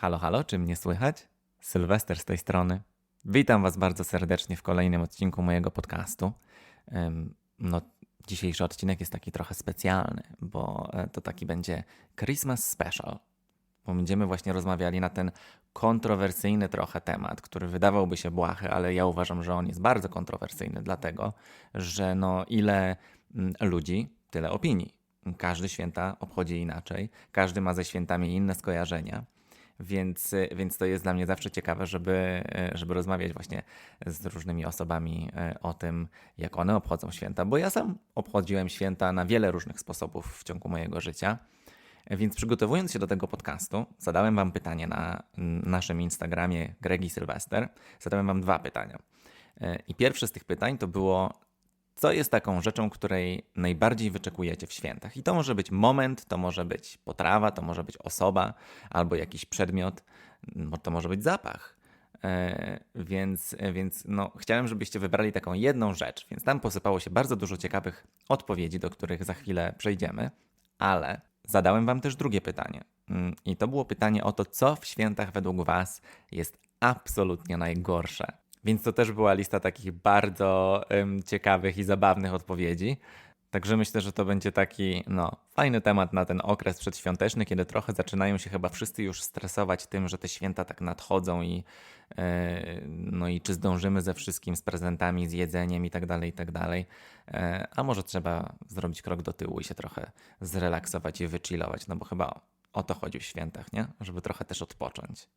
Halo, halo, czy mnie słychać? Sylwester z tej strony. Witam Was bardzo serdecznie w kolejnym odcinku mojego podcastu. No, dzisiejszy odcinek jest taki trochę specjalny, bo e, to taki będzie Christmas Special. Bo będziemy właśnie rozmawiali na ten kontrowersyjny trochę temat, który wydawałby się błahy, ale ja uważam, że on jest bardzo kontrowersyjny, dlatego że no ile ludzi, tyle opinii. Każdy święta obchodzi inaczej, każdy ma ze świętami inne skojarzenia. Więc, więc to jest dla mnie zawsze ciekawe, żeby, żeby rozmawiać właśnie z różnymi osobami y, o tym, jak one obchodzą święta, bo ja sam obchodziłem święta na wiele różnych sposobów w ciągu mojego życia. Więc przygotowując się do tego podcastu, zadałem Wam pytanie na naszym Instagramie Gregi Sylwester. Zadałem Wam dwa pytania. I pierwsze z tych pytań to było, co jest taką rzeczą, której najbardziej wyczekujecie w świętach? I to może być moment, to może być potrawa, to może być osoba albo jakiś przedmiot, to może być zapach. E, więc więc no, chciałem, żebyście wybrali taką jedną rzecz, więc tam posypało się bardzo dużo ciekawych odpowiedzi, do których za chwilę przejdziemy, ale zadałem Wam też drugie pytanie. Mm, I to było pytanie o to, co w świętach według Was jest absolutnie najgorsze. Więc to też była lista takich bardzo ym, ciekawych i zabawnych odpowiedzi. Także myślę, że to będzie taki no, fajny temat na ten okres przedświąteczny, kiedy trochę zaczynają się chyba wszyscy już stresować tym, że te święta tak nadchodzą i, yy, no i czy zdążymy ze wszystkim, z prezentami, z jedzeniem i tak dalej, i tak dalej. Yy, a może trzeba zrobić krok do tyłu i się trochę zrelaksować i wychillować, no bo chyba o to chodzi w świętach, nie? Żeby trochę też odpocząć.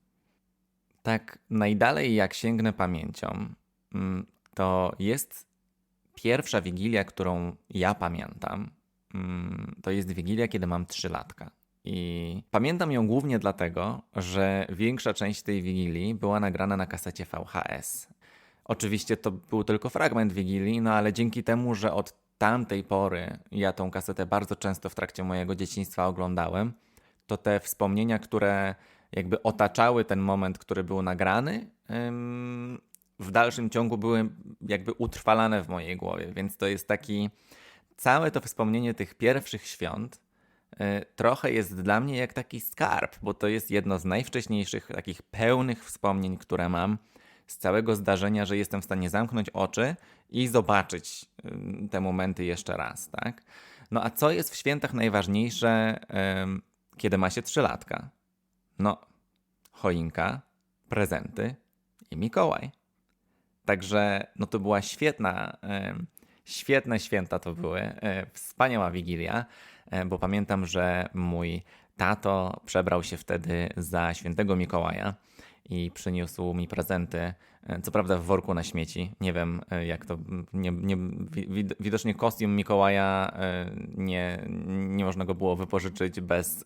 Tak najdalej jak sięgnę pamięcią, mm, to jest pierwsza wigilia, którą ja pamiętam. Mm, To jest wigilia, kiedy mam 3 latka. I pamiętam ją głównie dlatego, że większa część tej wigilii była nagrana na kasecie VHS. Oczywiście to był tylko fragment wigilii, no ale dzięki temu, że od tamtej pory ja tą kasetę bardzo często w trakcie mojego dzieciństwa oglądałem, to te wspomnienia, które jakby otaczały ten moment, który był nagrany, w dalszym ciągu były jakby utrwalane w mojej głowie. Więc to jest taki. Całe to wspomnienie tych pierwszych świąt y, trochę jest dla mnie jak taki skarb, bo to jest jedno z najwcześniejszych takich pełnych wspomnień, które mam z całego zdarzenia, że jestem w stanie zamknąć oczy i zobaczyć te momenty jeszcze raz, tak? No a co jest w świętach najważniejsze, kiedy ma się trzylatka? No, choinka, prezenty i Mikołaj. Także no to była świetna, świetne święta to były, e, wspaniała wigilia, e, bo pamiętam, że mój tato przebrał się wtedy za świętego Mikołaja i przyniósł mi prezenty, e, co prawda w worku na śmieci. Nie wiem e, jak to, nie, nie, wi- wid- widocznie kostium Mikołaja e, nie, nie można go było wypożyczyć bez,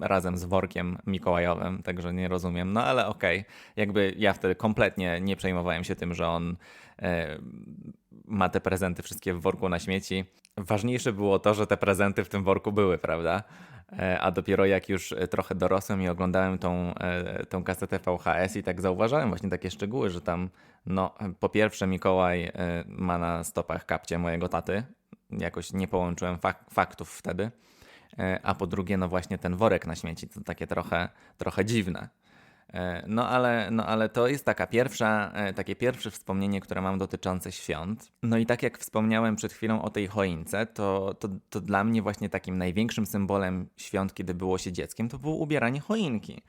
razem z workiem mikołajowym, także nie rozumiem. No ale okej, jakby ja wtedy kompletnie nie przejmowałem się tym, że on ma te prezenty wszystkie w worku na śmieci. Ważniejsze było to, że te prezenty w tym worku były, prawda? E, A dopiero jak już e, trochę dorosłem i oglądałem tą, e, tą kasetę VHS i tak zauważyłem właśnie takie szczegóły, że tam, no, po pierwsze Mikołaj ma na stopach kapcie mojego taty. Jakoś nie połączyłem fak- faktów wtedy. A po drugie, no właśnie ten worek na śmieci, to takie trochę, trochę dziwne. E, No ale, no ale to jest taka pierwsza, e, takie pierwsze wspomnienie, które mam dotyczące świąt. No i tak jak wspomniałem przed chwilą o tej choince, to, to, to dla mnie właśnie takim największym symbolem świąt, kiedy było się dzieckiem, to było ubieranie choinki.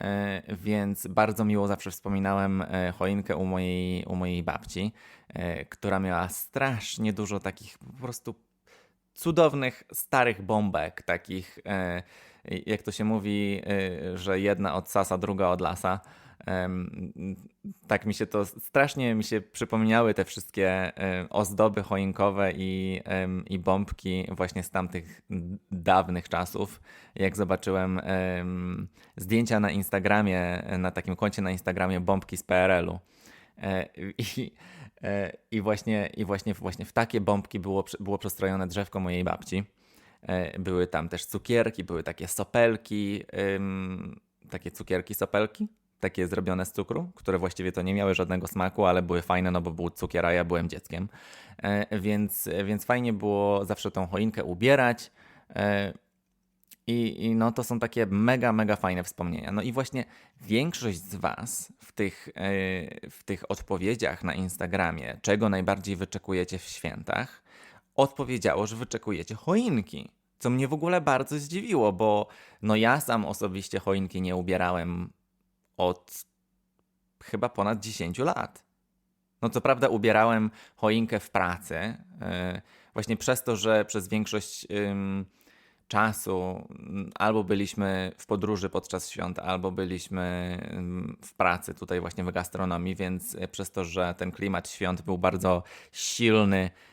E, Więc bardzo miło zawsze wspominałem choinkę u mojej, u mojej babci, która miała strasznie dużo takich po prostu cudownych, starych bombek, takich, jak to się mówi, e, że jedna od sasa, druga od lasa. Tak mi się to strasznie mi się przypomniały te wszystkie e, ozdoby choinkowe i, i bombki właśnie z tamtych dawnych czasów. Jak zobaczyłem em, zdjęcia na Instagramie, na takim koncie na Instagramie bombki z PRL-u. E, I, e, i, właśnie, i właśnie, właśnie w takie bombki było, było przestrojone drzewko mojej babci. E, Były tam też cukierki, były takie sopelki, takie cukierki sopelki, takie zrobione z cukru, które właściwie to nie miały żadnego smaku, ale były fajne, no bo był cukier, a ja byłem dzieckiem. E, Więc, więc fajnie było zawsze tą choinkę ubierać. E, I, I no to są takie mega, mega fajne wspomnienia. No i właśnie większość z Was w tych, w tych odpowiedziach na Instagramie, czego najbardziej wyczekujecie w świętach, odpowiedziało, że wyczekujecie choinki. Co mnie w ogóle bardzo zdziwiło, bo no ja sam osobiście choinki nie ubierałem od chyba ponad 10 lat. No co prawda ubierałem choinkę w pracy, yy, właśnie przez to, że przez większość czasu albo byliśmy w podróży podczas świąt, albo byliśmy w pracy tutaj właśnie w gastronomii, więc przez to, że ten klimat świąt był bardzo silny E,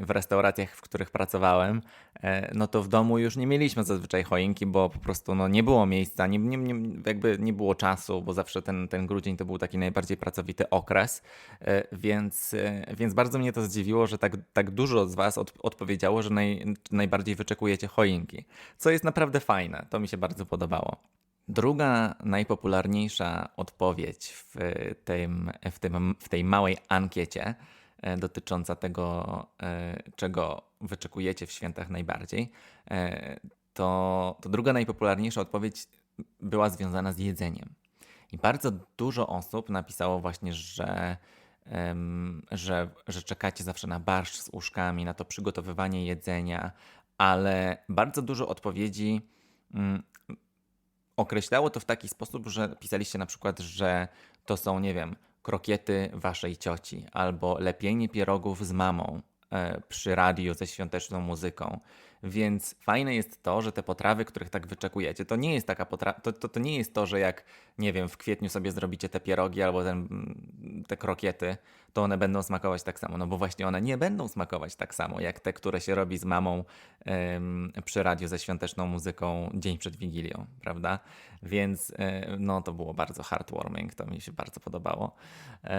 w restauracjach, w których pracowałem, e, no to w domu już nie mieliśmy zazwyczaj choinki, bo po prostu no, nie było miejsca, nie, nie, nie, jakby nie było czasu, bo zawsze ten, ten grudzień to był taki najbardziej pracowity okres, e, więc, więc bardzo mnie to zdziwiło, że tak, tak dużo z Was od, odpowiedziało, że naj, najbardziej wyczekujecie choinki, co jest naprawdę fajne, to mi się bardzo podobało. Druga najpopularniejsza odpowiedź w, tym, w, tym, w tej małej ankiecie E, dotycząca tego, e, czego wyczekujecie w świętach najbardziej, e, to, to druga najpopularniejsza odpowiedź była związana z jedzeniem. I bardzo dużo osób napisało właśnie, że, że, że czekacie zawsze na barszcz z uszkami, na to przygotowywanie jedzenia, ale bardzo dużo odpowiedzi mm, określało to w taki sposób, że pisaliście na przykład, że to są, nie wiem, krokiety waszej cioci albo lepienie pierogów z mamą e, przy radiu ze świąteczną muzyką. Więc fajne jest to, że te potrawy, których tak wyczekujecie, to nie jest taka potrawa, to, to, to, nie jest to, że jak, nie wiem, w kwietniu sobie zrobicie te pierogi albo ten, te krokiety, to one będą smakować tak samo. No bo właśnie one nie będą smakować tak samo, jak te, które się robi z mamą ym, przy radiu ze świąteczną muzyką dzień przed Wigilią, prawda? Więc yy, no to było bardzo heartwarming, to mi się bardzo podobało. Yy,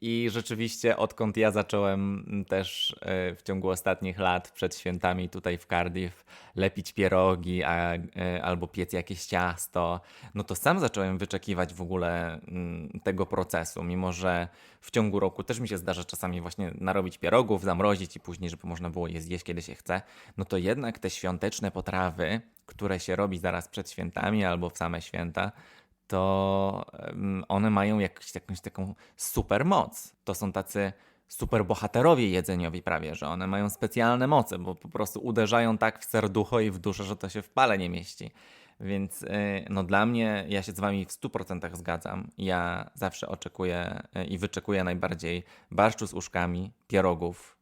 I rzeczywiście odkąd ja zacząłem też yy, w ciągu ostatnich lat przed świętami tutaj w Cardiff lepić pierogi a, y, albo piec jakieś ciasto, no to sam zacząłem wyczekiwać w ogóle mm, tego procesu, mimo że w ciągu roku też mi się zdarza czasami właśnie narobić pierogów, zamrozić i później, żeby można było je zjeść, kiedy się chce, no to jednak te świąteczne potrawy, które się robi zaraz przed świętami albo w same święta, to one mają jakąś, jakąś taką super moc. To są tacy superbohaterowie jedzeniowi prawie, że one mają specjalne moce, bo po prostu uderzają tak w serducho i w duszę, że to się w pale nie mieści. Więc y, no dla mnie, ja się z wami w 100% zgadzam. Ja zawsze oczekuję y, i wyczekuję najbardziej barszczu z uszkami, pierogów,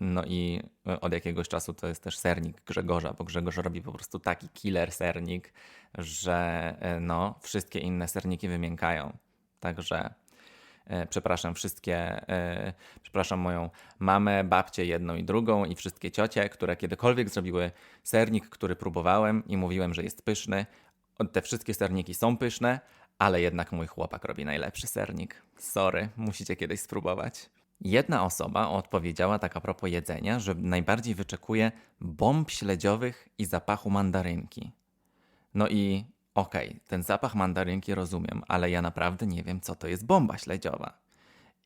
no i y, od jakiegoś czasu to jest też sernik Grzegorza, bo Grzegorz robi po prostu taki killer sernik, że no, wszystkie inne serniki wymiękają. Także przepraszam wszystkie, e, przepraszam moją mamę, babcię jedną i drugą i wszystkie ciocie, które kiedykolwiek zrobiły sernik, który próbowałem i mówiłem, że jest pyszny. Te wszystkie serniki są pyszne, ale jednak mój chłopak robi najlepszy sernik. Sorry, musicie kiedyś spróbować. Jedna osoba odpowiedziała tak a propos jedzenia, że najbardziej wyczekuje bomb śledziowych i zapachu mandarynki. No i Okej, okay, ten zapach mandarynki rozumiem, ale ja naprawdę nie wiem, co to jest bomba śledziowa.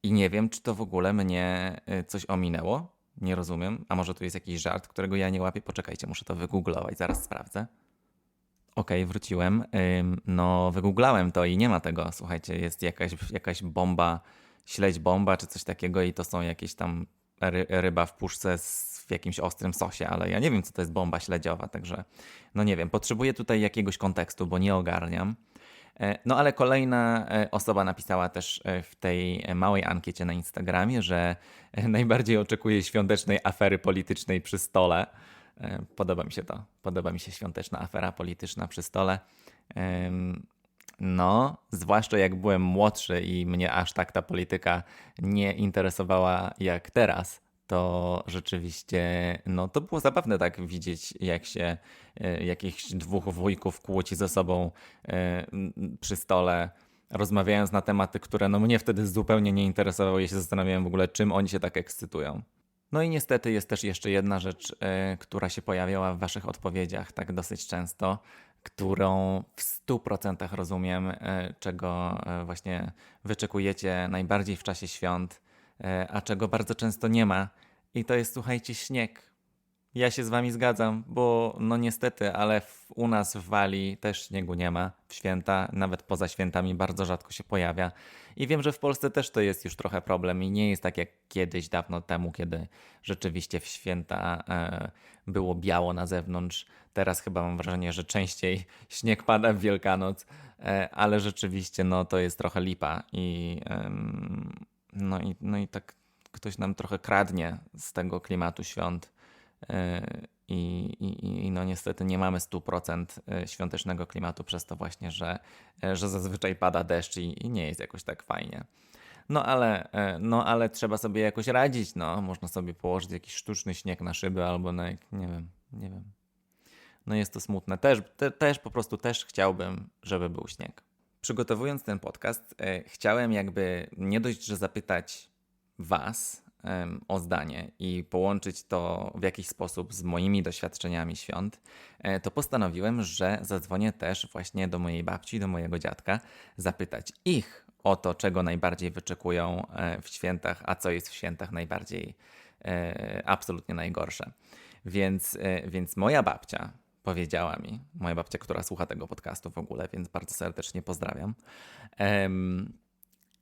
I nie wiem, czy to w ogóle mnie y, coś ominęło. Nie rozumiem. A może to jest jakiś żart, którego ja nie łapię? Poczekajcie, muszę to wygooglować, zaraz sprawdzę. Okej, okay, wróciłem. No, wygooglałem to i nie ma tego. Słuchajcie, jest jakaś, jakaś bomba, śledź bomba czy coś takiego i to są jakieś tam ry, ryba w puszce z w jakimś ostrym sosie, ale ja nie wiem, co to jest bomba śledziowa, także no nie wiem, potrzebuję tutaj jakiegoś kontekstu, bo nie ogarniam. E, no ale kolejna e, osoba napisała też e, w tej małej ankiecie na Instagramie, że najbardziej oczekuje świątecznej afery politycznej przy stole. Podoba mi się to. Podoba mi się świąteczna afera polityczna przy stole. No, zwłaszcza jak byłem młodszy i mnie aż tak ta polityka nie interesowała jak teraz to rzeczywiście, no to było zabawne tak widzieć, jak się e, jakichś dwóch wujków kłóci ze sobą e, przy stole, rozmawiając na tematy, które no mnie wtedy zupełnie nie interesowały. Ja się zastanawiałem w ogóle, czym oni się tak ekscytują. No i niestety jest też jeszcze jedna rzecz, e, która się pojawiała w waszych odpowiedziach tak dosyć często, którą w 100% rozumiem, czego właśnie wyczekujecie najbardziej w czasie świąt, a czego bardzo często nie ma. I to jest, słuchajcie, śnieg. Ja się z wami zgadzam, bo no niestety, ale w, u nas w Walii też śniegu nie ma. W święta, nawet poza świętami bardzo rzadko się pojawia. I wiem, że w Polsce też to jest już trochę problem i nie jest tak jak kiedyś, dawno temu, kiedy rzeczywiście w święta e, było biało na zewnątrz. Teraz chyba mam wrażenie, że częściej śnieg pada w Wielkanoc, e, ale rzeczywiście no to jest trochę lipa i no i, no i tak ktoś nam trochę kradnie z tego klimatu świąt. E, I, i, I, no niestety nie mamy 100% e, świątecznego klimatu przez to właśnie, że, e, że zazwyczaj pada deszcz i, i nie jest jakoś tak fajnie. No ale, no ale trzeba sobie jakoś radzić, no. Można sobie położyć jakiś sztuczny śnieg na szyby albo na, nie wiem, nie wiem. No jest to smutne. Też, te, też po prostu też chciałbym, żeby był śnieg. Przygotowując ten podcast, chciałem jakby nie dość, że zapytać Was, o zdanie i połączyć to w jakiś sposób z moimi doświadczeniami świąt, e, to postanowiłem, że zadzwonię też właśnie do mojej babci, do mojego dziadka, zapytać ich o to, czego najbardziej wyczekują e, w świętach, a co jest w świętach najbardziej e, absolutnie najgorsze. Więc, więc moja babcia powiedziała mi, moja babcia, która słucha tego podcastu w ogóle, więc bardzo serdecznie pozdrawiam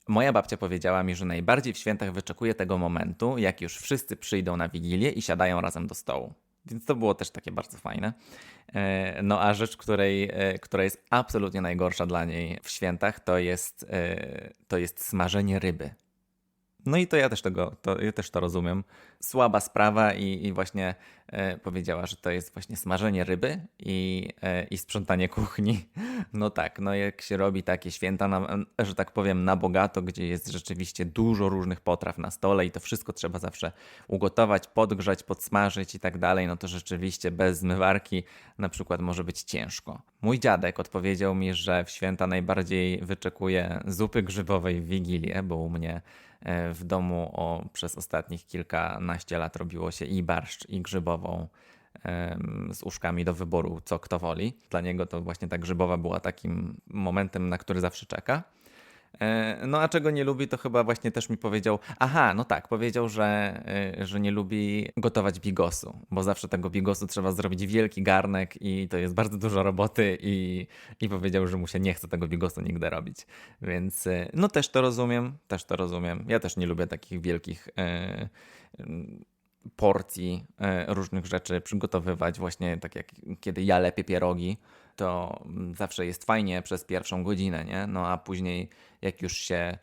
Moja babcia powiedziała mi, że najbardziej w świętach wyczekuje tego momentu, jak już wszyscy przyjdą na wigilię i siadają razem do stołu. Więc to było też takie bardzo fajne. E, no a rzecz, której, e, która jest absolutnie najgorsza dla niej w świętach, to jest, e, to jest smażenie ryby. No i to ja też tego, to, ja też to rozumiem. Słaba sprawa i, i właśnie e, powiedziała, że to jest właśnie smażenie ryby i, e, i sprzątanie kuchni. No tak, no jak się robi takie święta, na, że tak powiem, na bogato, gdzie jest rzeczywiście dużo różnych potraw na stole i to wszystko trzeba zawsze ugotować, podgrzać, podsmażyć i tak dalej, no to rzeczywiście bez zmywarki na przykład może być ciężko. Mój dziadek odpowiedział mi, że w święta najbardziej wyczekuje zupy grzybowej w Wigilię, bo u mnie w domu o, przez ostatnich kilkanaście lat robiło się i barszcz, i grzybową z uszkami do wyboru, co kto woli. Dla niego to właśnie ta grzybowa była takim momentem, na który zawsze czeka. E, no a czego nie lubi, to chyba właśnie też mi powiedział. Aha, no tak, powiedział, że, e, że nie lubi gotować bigosu, bo zawsze tego bigosu trzeba zrobić wielki garnek i to jest bardzo dużo roboty i, i powiedział, że mu się nie chce tego bigosu nigdy robić. Więc e, no też to rozumiem, też to rozumiem. Ja też nie lubię takich wielkich. Porcji różnych rzeczy przygotowywać, właśnie tak jak kiedy ja lepię pierogi, to zawsze jest fajnie przez pierwszą godzinę, nie? No a później jak już się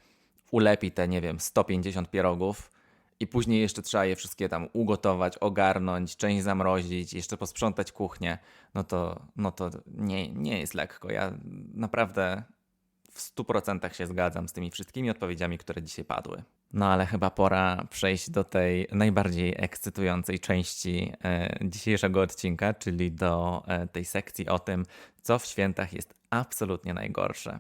ulepi te, nie wiem, 150 pierogów i później jeszcze trzeba je wszystkie tam ugotować, ogarnąć, część zamrozić, jeszcze posprzątać kuchnię, no to, no to nie, nie jest lekko. Ja naprawdę w 100% się zgadzam z tymi wszystkimi odpowiedziami, które dzisiaj padły. No ale chyba pora przejść do tej najbardziej ekscytującej części e, dzisiejszego odcinka, czyli do e, tej sekcji o tym, co w świętach jest absolutnie najgorsze.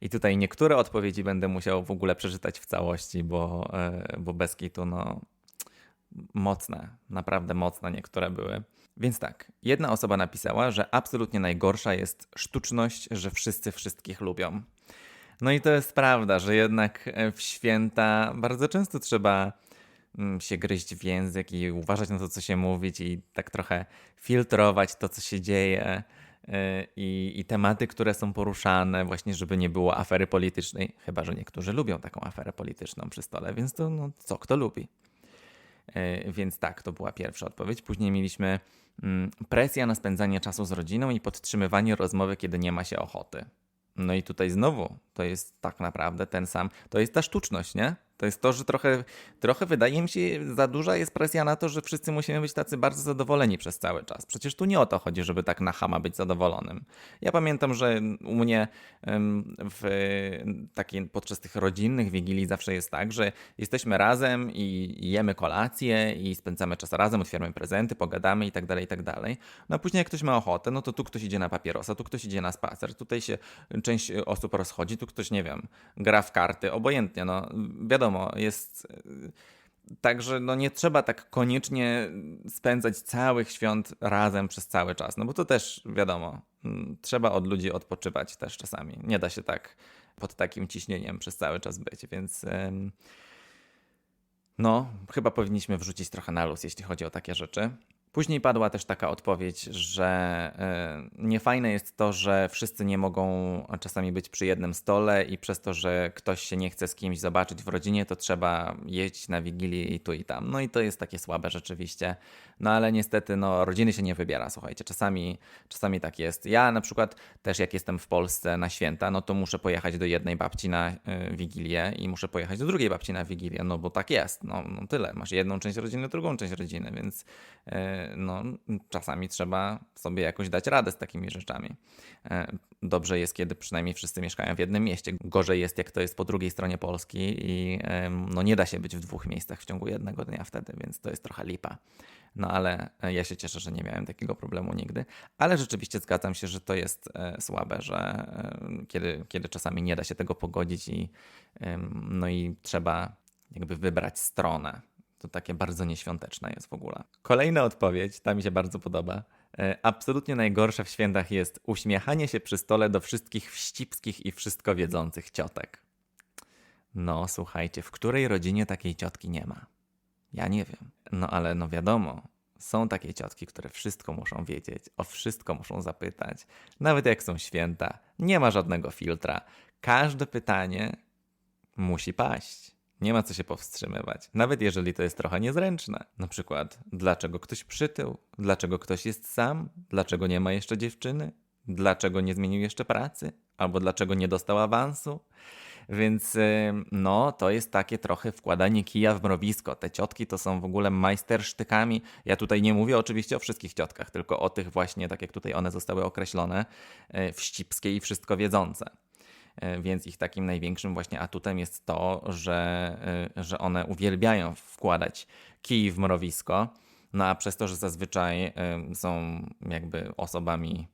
I tutaj niektóre odpowiedzi będę musiał w ogóle przeczytać w całości, bo, e, bo bez kitu, no mocne, naprawdę mocne niektóre były. Więc tak, jedna osoba napisała, że absolutnie najgorsza jest sztuczność, że wszyscy wszystkich lubią. No i to jest prawda, że jednak e, w święta bardzo często trzeba mm, się gryźć w język i uważać na to, co się mówić i tak trochę filtrować to, co się dzieje e, i, i tematy, które są poruszane, właśnie żeby nie było afery politycznej, chyba że niektórzy lubią taką aferę polityczną przy stole, więc to no, co kto lubi. E, więc tak, to była pierwsza odpowiedź. Później mieliśmy mm, presja na spędzanie czasu z rodziną i podtrzymywanie rozmowy, kiedy nie ma się ochoty. No i tutaj znowu to jest tak naprawdę ten sam, to jest ta sztuczność, nie? To jest to, że trochę, trochę wydaje mi się, za duża jest presja na to, że wszyscy musimy być tacy bardzo zadowoleni przez cały czas. Przecież tu nie o to chodzi, żeby tak na hama być zadowolonym. Ja pamiętam, że u mnie w takiej, podczas tych rodzinnych wigilii zawsze jest tak, że jesteśmy razem i jemy kolację i spędzamy czas razem, otwieramy prezenty, pogadamy i tak dalej, i tak dalej. No a później jak ktoś ma ochotę, no to tu ktoś idzie na papierosa, tu ktoś idzie na spacer, tutaj się część osób rozchodzi, tu ktoś, nie wiem, gra w karty, obojętnie, no wiadomo, wiadomo, jest e, Także no nie trzeba tak koniecznie spędzać całych świąt razem przez cały czas, no bo to też wiadomo, mm, trzeba od ludzi odpoczywać też czasami. Nie da się tak pod takim ciśnieniem przez cały czas być, więc no chyba powinniśmy wrzucić trochę na luz, jeśli chodzi o takie rzeczy. Później padła też taka odpowiedź, że e, niefajne jest to, że wszyscy nie mogą czasami być przy jednym stole i przez to, że ktoś się nie chce z kimś zobaczyć w rodzinie, to trzeba jeździć na wigilię i tu i tam. No i to jest takie słabe rzeczywiście. No ale niestety no, rodziny się nie wybiera, słuchajcie. Czasami, czasami tak jest. Ja na przykład też jak jestem w Polsce na święta, no to muszę pojechać do jednej babci na y, wigilię i muszę pojechać do drugiej babci na wigilię, no bo tak jest. No, no tyle. Masz jedną część rodziny, drugą część rodziny, więc y, no, czasami trzeba sobie jakoś dać radę z takimi rzeczami. Y, dobrze jest, kiedy przynajmniej wszyscy mieszkają w jednym mieście. Gorzej jest, jak to jest po drugiej stronie Polski i no, nie da się być w dwóch miejscach w ciągu jednego dnia wtedy, więc to jest trochę lipa. No ale e, ja się cieszę, że nie miałem takiego problemu nigdy. Ale rzeczywiście zgadzam się, że to jest e, słabe, że e, kiedy, kiedy czasami nie da się tego pogodzić i no i trzeba jakby wybrać stronę. To takie bardzo nieświąteczne jest w ogóle. Kolejna odpowiedź, ta mi się bardzo podoba. Absolutnie najgorsze w świętach jest uśmiechanie się przy stole do wszystkich wścibskich i wszystko wiedzących ciotek. No, słuchajcie, w której rodzinie takiej ciotki nie ma? Ja nie wiem. No ale no wiadomo, są takie ciotki, które wszystko muszą wiedzieć, o wszystko muszą zapytać. Nawet jak są święta, nie ma żadnego filtra. Każde pytanie musi paść. Nie ma co się powstrzymywać, nawet jeżeli to jest trochę niezręczne. Na przykład, dlaczego ktoś przytył? Dlaczego ktoś jest sam? Dlaczego nie ma jeszcze dziewczyny? Dlaczego nie zmienił jeszcze pracy? Albo dlaczego nie dostał awansu? Więc no, to jest takie trochę wkładanie kija w mrowisko. Te ciotki to są w ogóle majstersztykami. Ja tutaj nie mówię oczywiście o wszystkich ciotkach, tylko o tych właśnie, tak jak tutaj one zostały określone, e, wścibskie i wszystko wiedzące. E, więc ich takim największym właśnie atutem jest to, że, e, że one uwielbiają wkładać kij w mrowisko. No a przez to, że zazwyczaj są jakby osobami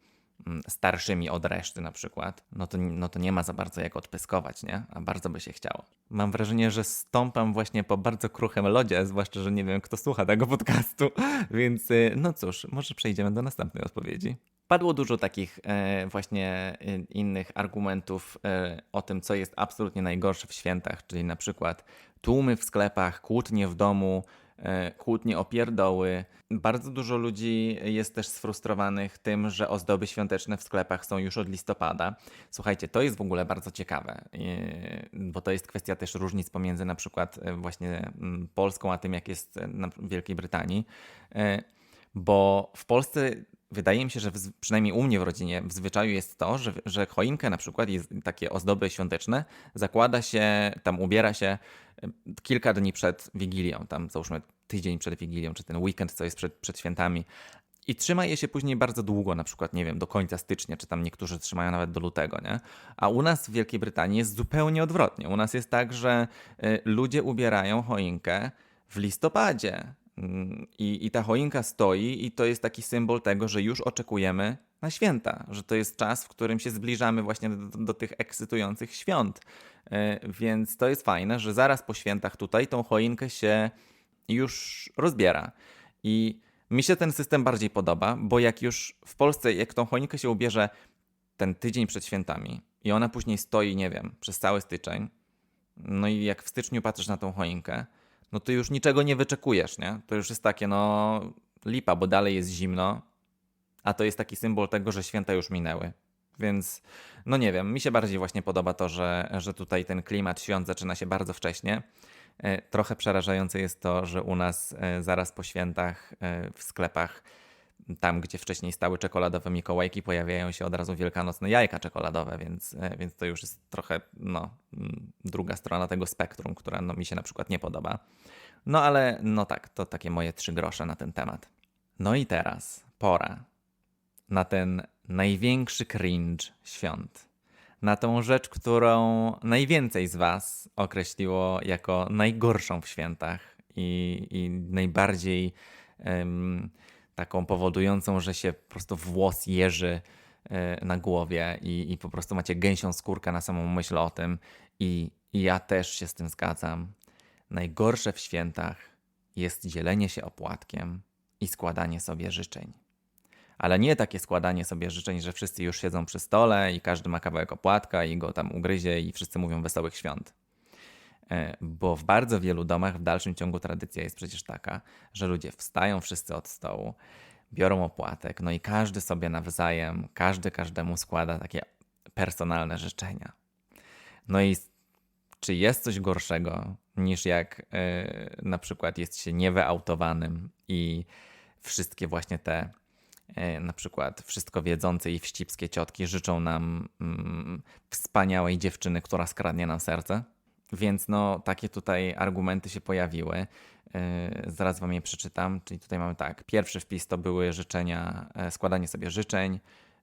starszymi od reszty na przykład, no to, no to nie ma za bardzo jak odpyskować, nie? A bardzo by się chciało. Mam wrażenie, że stąpam właśnie po bardzo kruchym lodzie, zwłaszcza, że nie wiem, kto słucha tego podcastu, więc y, no cóż, może przejdziemy do następnej odpowiedzi. Padło dużo takich e, właśnie e, innych argumentów e, o tym, co jest absolutnie najgorsze w świętach, czyli na przykład tłumy w sklepach, kłótnie w domu, kłótnie o pierdoły. Bardzo dużo ludzi jest też sfrustrowanych tym, że ozdoby świąteczne w sklepach są już od listopada. Słuchajcie, to jest w ogóle bardzo ciekawe, e, bo to jest kwestia też różnic pomiędzy na przykład e, właśnie mm, Polską, a tym jak jest w Wielkiej Brytanii. Bo w Polsce wydaje mi się, że w, przynajmniej u mnie w rodzinie w zwyczaju jest to, że, że choinkę na przykład i takie ozdoby świąteczne zakłada się, tam ubiera się kilka dni przed Wigilią, tam załóżmy tydzień przed Wigilią, czy ten weekend, co jest przed, przed świętami. I trzyma je się później bardzo długo, na przykład, nie wiem, do końca stycznia, czy tam niektórzy trzymają nawet do lutego, nie? A u nas w Wielkiej Brytanii jest zupełnie odwrotnie. U nas jest tak, że y, ludzie ubierają choinkę w listopadzie. I, I ta choinka stoi, i to jest taki symbol tego, że już oczekujemy na święta, że to jest czas, w którym się zbliżamy właśnie do, do tych ekscytujących świąt. E, więc to jest fajne, że zaraz po świętach tutaj tą choinkę się już rozbiera. I mi się ten system bardziej podoba, bo jak już w Polsce, jak tą choinkę się ubierze ten tydzień przed świętami i ona później stoi, nie wiem, przez cały styczeń, no i jak w styczniu patrzysz na tą choinkę, no to już niczego nie wyczekujesz, nie? To już jest takie, no lipa, bo dalej jest zimno, a to jest taki symbol tego, że święta już minęły. Więc, no nie wiem, mi się bardziej właśnie podoba to, że, że tutaj ten klimat świąt zaczyna się bardzo wcześnie. E, trochę przerażające jest to, że u nas e, zaraz po świętach e, w sklepach, tam gdzie wcześniej stały czekoladowe Mikołajki, pojawiają się od razu wielkanocne jajka czekoladowe, więc, więc to już jest trochę no, druga strona tego spektrum, która no, mi się na przykład nie podoba. No ale no tak, to takie moje trzy grosze na ten temat. No i teraz pora na ten największy cringe świąt. Na tą rzecz, którą najwięcej z Was określiło jako najgorszą w świętach i, i najbardziej um, taką powodującą, że się po prostu włos jeży e, na głowie i, i po prostu macie gęsią skórkę na samą myśl o tym. I, I ja też się z tym zgadzam. Najgorsze w świętach jest dzielenie się opłatkiem i składanie sobie życzeń ale nie takie składanie sobie życzeń, że wszyscy już siedzą przy stole i każdy ma kawałek opłatka i go tam ugryzie i wszyscy mówią wesołych świąt. E, bo w bardzo wielu domach w dalszym ciągu tradycja jest przecież taka, że ludzie wstają wszyscy od stołu, biorą opłatek, no i każdy sobie nawzajem, każdy każdemu składa takie personalne życzenia. No i czy jest coś gorszego niż jak yy, na przykład jest się niewyautowanym i wszystkie właśnie te yy, na przykład wszystko wiedzące i wścibskie ciotki życzą nam yy, wspaniałej dziewczyny, która skradnie nam serce? Więc no, takie tutaj argumenty się pojawiły. Yy, zaraz wam je przeczytam. Czyli tutaj mamy tak. Pierwszy wpis to były życzenia, e, składanie sobie życzeń,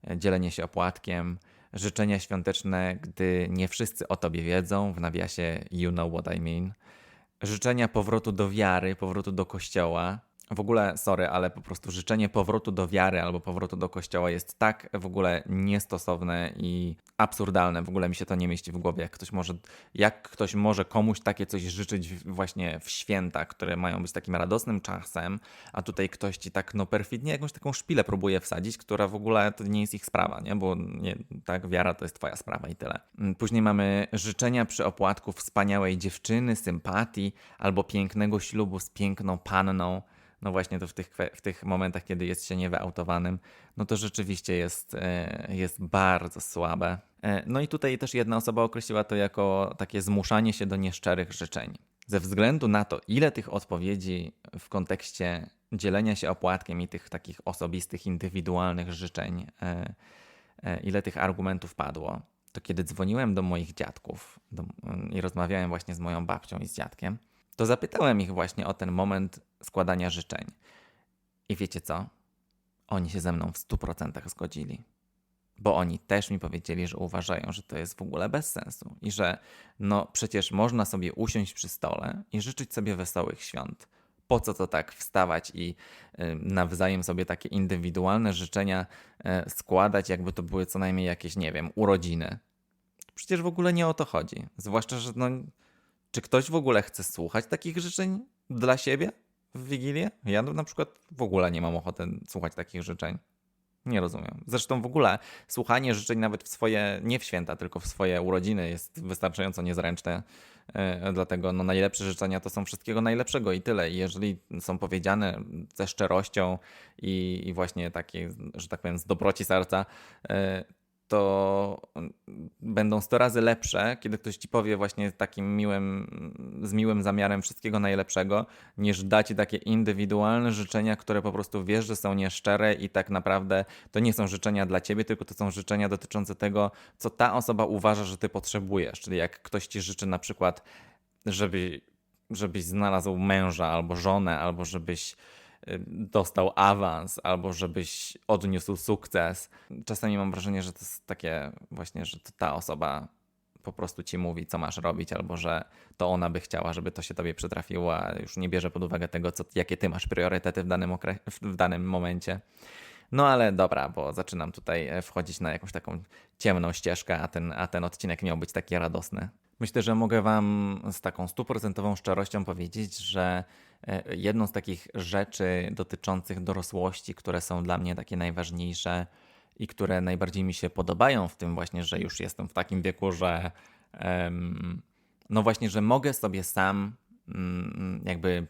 e, dzielenie się opłatkiem, życzenia świąteczne, gdy nie wszyscy o tobie wiedzą, w nawiasie you know what I mean. Życzenia powrotu do wiary, powrotu do kościoła, w ogóle, sorry, ale po prostu życzenie powrotu do wiary albo powrotu do kościoła jest tak w ogóle niestosowne i absurdalne. W ogóle mi się to nie mieści w głowie. Jak ktoś może, jak ktoś może komuś takie coś życzyć właśnie w święta, które mają być takim radosnym czasem, a tutaj ktoś ci tak no perfidnie jakąś taką szpilę próbuje wsadzić, która w ogóle to nie jest ich sprawa, nie? Bo nie, tak, wiara to jest twoja sprawa i tyle. Mm, później mamy życzenia przy opłatku wspaniałej dziewczyny, sympatii albo pięknego ślubu z piękną panną no właśnie to w tych, w tych momentach, kiedy jest się niewyautowanym, no to rzeczywiście jest, e, jest bardzo słabe. E, no i tutaj też jedna osoba określiła to jako takie zmuszanie się do nieszczerych życzeń. Ze względu na to, ile tych odpowiedzi w kontekście dzielenia się opłatkiem i tych takich osobistych, indywidualnych życzeń, e, ile tych argumentów padło, to kiedy dzwoniłem do moich dziadków do, i rozmawiałem właśnie z moją babcią i z dziadkiem, to zapytałem ich właśnie o ten moment składania życzeń. I wiecie co? Oni się ze mną w 100% zgodzili. Bo oni też mi powiedzieli, że uważają, że to jest w ogóle bez sensu i że no przecież można sobie usiąść przy stole i życzyć sobie wesołych świąt. Po co to tak wstawać i y, nawzajem sobie takie indywidualne życzenia y, składać, jakby to były co najmniej jakieś, nie wiem, urodziny? Przecież w ogóle nie o to chodzi. Zwłaszcza, że no czy ktoś w ogóle chce słuchać takich życzeń dla siebie w Wigilię? Ja na przykład w ogóle nie mam ochoty słuchać takich życzeń. Nie rozumiem. Zresztą w ogóle słuchanie życzeń nawet w swoje, nie w święta, tylko w swoje urodziny jest wystarczająco niezręczne. Yy, dlatego no, najlepsze życzenia to są wszystkiego najlepszego i tyle. I jeżeli są powiedziane ze szczerością i, i właśnie takie, że tak powiem, z dobroci serca, yy, to będą 100 razy lepsze, kiedy ktoś ci powie właśnie takim miłym, z miłym zamiarem wszystkiego najlepszego, niż da ci takie indywidualne życzenia, które po prostu wiesz, że są nieszczere i tak naprawdę to nie są życzenia dla ciebie, tylko to są życzenia dotyczące tego, co ta osoba uważa, że ty potrzebujesz. Czyli jak ktoś ci życzy na przykład, żeby, żebyś znalazł męża albo żonę, albo żebyś dostał awans albo żebyś odniósł sukces. Czasami mam wrażenie, że to jest takie właśnie, że to ta osoba po prostu ci mówi, co masz robić, albo że to ona by chciała, żeby to się tobie przytrafiło, a już nie bierze pod uwagę tego, co, jakie ty masz priorytety w danym, okre- w danym momencie. No ale dobra, bo zaczynam tutaj e, wchodzić na jakąś taką ciemną ścieżkę, a ten, a ten odcinek miał być taki radosny. Myślę, że mogę Wam z taką stuprocentową szczerością powiedzieć, że jedną z takich rzeczy dotyczących dorosłości, które są dla mnie takie najważniejsze i które najbardziej mi się podobają w tym właśnie, że już jestem w takim wieku, że no właśnie, że mogę sobie sam mm, jakby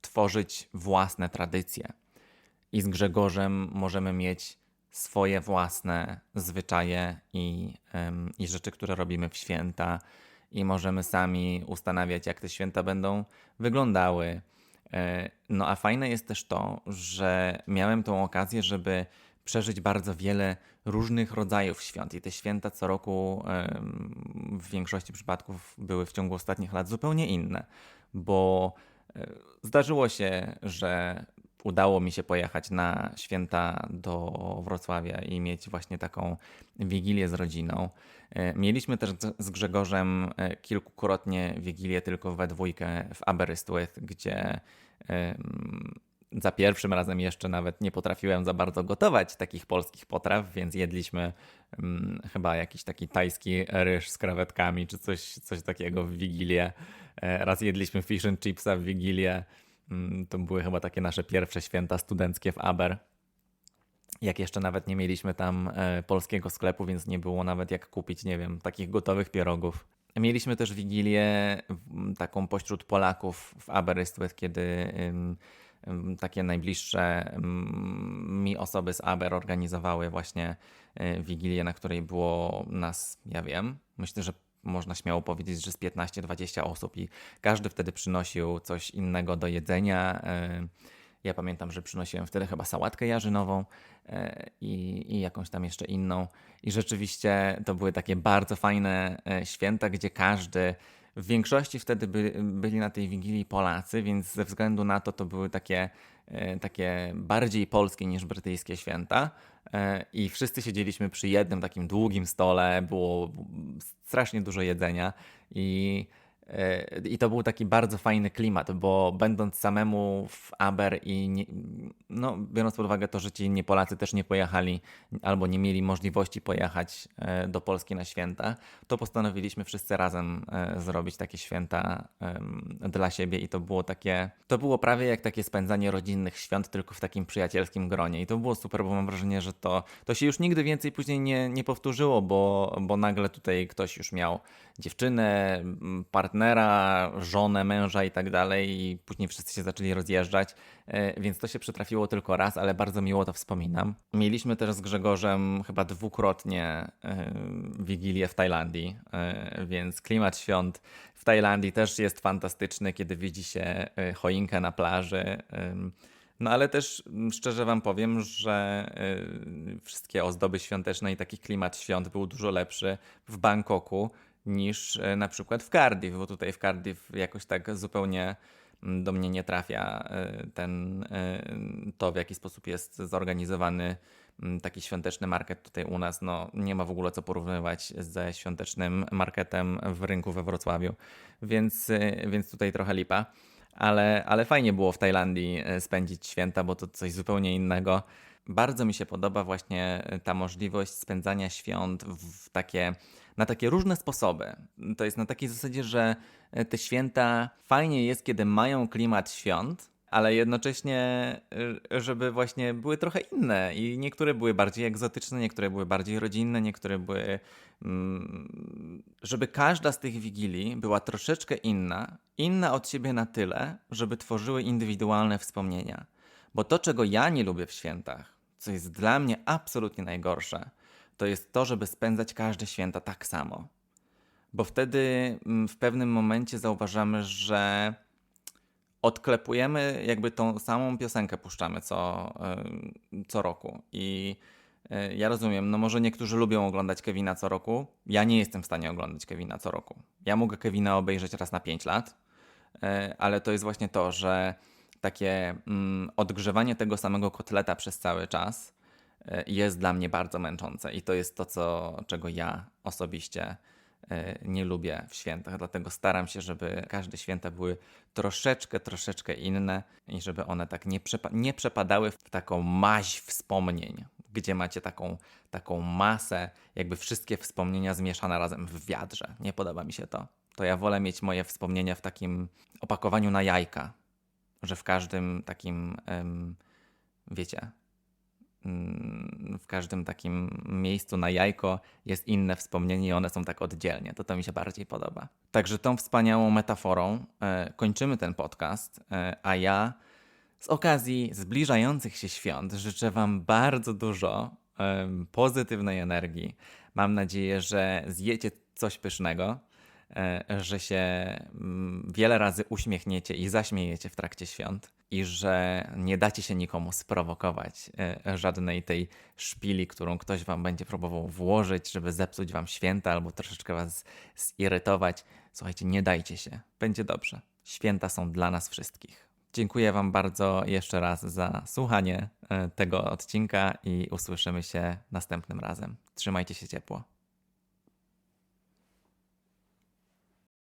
tworzyć własne tradycje. I z Grzegorzem możemy mieć swoje własne zwyczaje i, i rzeczy, które robimy w święta, i możemy sami ustanawiać, jak te święta będą wyglądały. E, no a fajne jest też to, że miałem tą okazję, żeby przeżyć bardzo wiele różnych rodzajów świąt. I te święta co roku w większości przypadków były w ciągu ostatnich lat zupełnie inne, bo e, zdarzyło się, że udało mi się pojechać na święta do Wrocławia i mieć właśnie taką wigilię z rodziną. E, mieliśmy też z Grzegorzem e, kilkukrotnie wigilię tylko we dwójkę w Aberystwyth, gdzie za pierwszym razem jeszcze nawet nie potrafiłem za bardzo gotować takich polskich potraw, więc jedliśmy chyba jakiś taki tajski ryż z krawetkami czy coś, coś takiego w Wigilię. E, raz jedliśmy fish and chipsa w Wigilię. Mm, to były chyba takie nasze pierwsze święta studenckie w Aber. Jak jeszcze nawet nie mieliśmy tam e, polskiego sklepu, więc nie było nawet jak kupić, nie wiem, takich gotowych pierogów. Mieliśmy też wigilię taką pośród Polaków w Aberystwyth, kiedy takie najbliższe ym, mi osoby z Aber organizowały właśnie y, wigilię, na której było nas, ja wiem, myślę, że można śmiało powiedzieć, że z 15-20 osób i każdy wtedy przynosił coś innego do jedzenia. y, Ja pamiętam, że przynosiłem wtedy chyba sałatkę jarzynową e, i, i jakąś tam jeszcze inną. I rzeczywiście to były takie bardzo fajne e, święta, gdzie każdy, w większości wtedy by, byli na tej wigilii Polacy, więc ze względu na to to były takie, e, takie bardziej polskie niż brytyjskie święta. E, I wszyscy siedzieliśmy przy jednym takim długim stole, było strasznie dużo jedzenia i I to był taki bardzo fajny klimat, bo będąc samemu w Aber i nie, no, biorąc pod uwagę to, że ci inni Polacy też nie pojechali albo nie mieli możliwości pojechać e, do Polski na święta, to postanowiliśmy wszyscy razem e, zrobić takie święta dla siebie i to było takie, to było prawie jak takie spędzanie rodzinnych świąt, tylko w takim przyjacielskim gronie. I to było super, bo mam wrażenie, że to, to się już nigdy więcej później nie, nie powtórzyło, bo, bo nagle tutaj ktoś już miał dziewczynę, m, partnera, żonę, męża i tak dalej, i później wszyscy się zaczęli rozjeżdżać, e, więc to się przytrafiło tylko raz, ale bardzo miło to wspominam. Mieliśmy też z Grzegorzem chyba dwukrotnie e, wigilię w Tajlandii, e, więc klimat świąt w Tajlandii też jest fantastyczny, kiedy widzi się choinkę na plaży. no ale też szczerze wam powiem, że wszystkie ozdoby świąteczne i taki klimat świąt był dużo lepszy w Bangkoku niż y, na przykład w Cardiff, bo tutaj w Cardiff jakoś tak zupełnie mm, do mnie nie trafia y, ten, y, to w jaki sposób jest zorganizowany mm, taki świąteczny market tutaj u nas. No, nie ma w ogóle co porównywać ze świątecznym marketem w rynku we Wrocławiu, więc, więc tutaj trochę lipa ale, ale fajnie było w Tajlandii e, spędzić święta, bo to coś zupełnie innego. Bardzo mi się podoba właśnie e, ta możliwość spędzania świąt w takie, na takie różne sposoby. To jest na takiej zasadzie, że e, te święta fajnie jest, kiedy mają klimat świąt, ale jednocześnie, e, żeby właśnie były trochę inne i niektóre były bardziej egzotyczne, niektóre były bardziej rodzinne, niektóre były. Mm, żeby każda z tych wigilii była troszeczkę inna, inna od siebie na tyle, żeby tworzyły indywidualne wspomnienia. Bo to, czego ja nie lubię w świętach, co jest dla mnie absolutnie najgorsze, to jest to, żeby spędzać każde święta tak samo. Bo wtedy mm, w pewnym momencie zauważamy, że odklepujemy, jakby tą samą piosenkę puszczamy co, co roku. I y, ja rozumiem, no może niektórzy lubią oglądać Kevina co roku. Ja nie jestem w stanie oglądać Kevina co roku. Ja mogę Kevina obejrzeć raz na 5 lat, y, ale to jest właśnie to, że takie mm, odgrzewanie tego samego kotleta przez cały czas jest dla mnie bardzo męczące. I to jest to, co, czego ja osobiście e, nie lubię w świętach, dlatego staram się, żeby każde święta były troszeczkę, troszeczkę inne i żeby one tak nie, przepa- nie przepadały w taką maź wspomnień, gdzie macie taką, taką masę, jakby wszystkie wspomnienia zmieszane razem w wiadrze. Nie podoba mi się to. To ja wolę mieć moje wspomnienia w takim opakowaniu na jajka, że w każdym takim, wiecie, w każdym takim miejscu na jajko jest inne wspomnienie i one są tak oddzielnie. To to mi się bardziej podoba. Także tą wspaniałą metaforą e, kończymy ten podcast, e, a ja z okazji zbliżających się świąt życzę Wam bardzo dużo em, pozytywnej energii. Mam nadzieję, że zjecie coś pysznego, e, że się mm, wiele razy uśmiechniecie i zaśmiejecie w trakcie świąt i że nie dacie się nikomu sprowokować e, żadnej tej szpili, którą ktoś wam będzie próbował włożyć, żeby zepsuć wam święta albo troszeczkę was zirytować. Słuchajcie, nie dajcie się. Będzie dobrze. Święta są dla nas wszystkich. Dziękuję Wam bardzo jeszcze raz za słuchanie e, tego odcinka i usłyszymy się następnym razem. Trzymajcie się ciepło.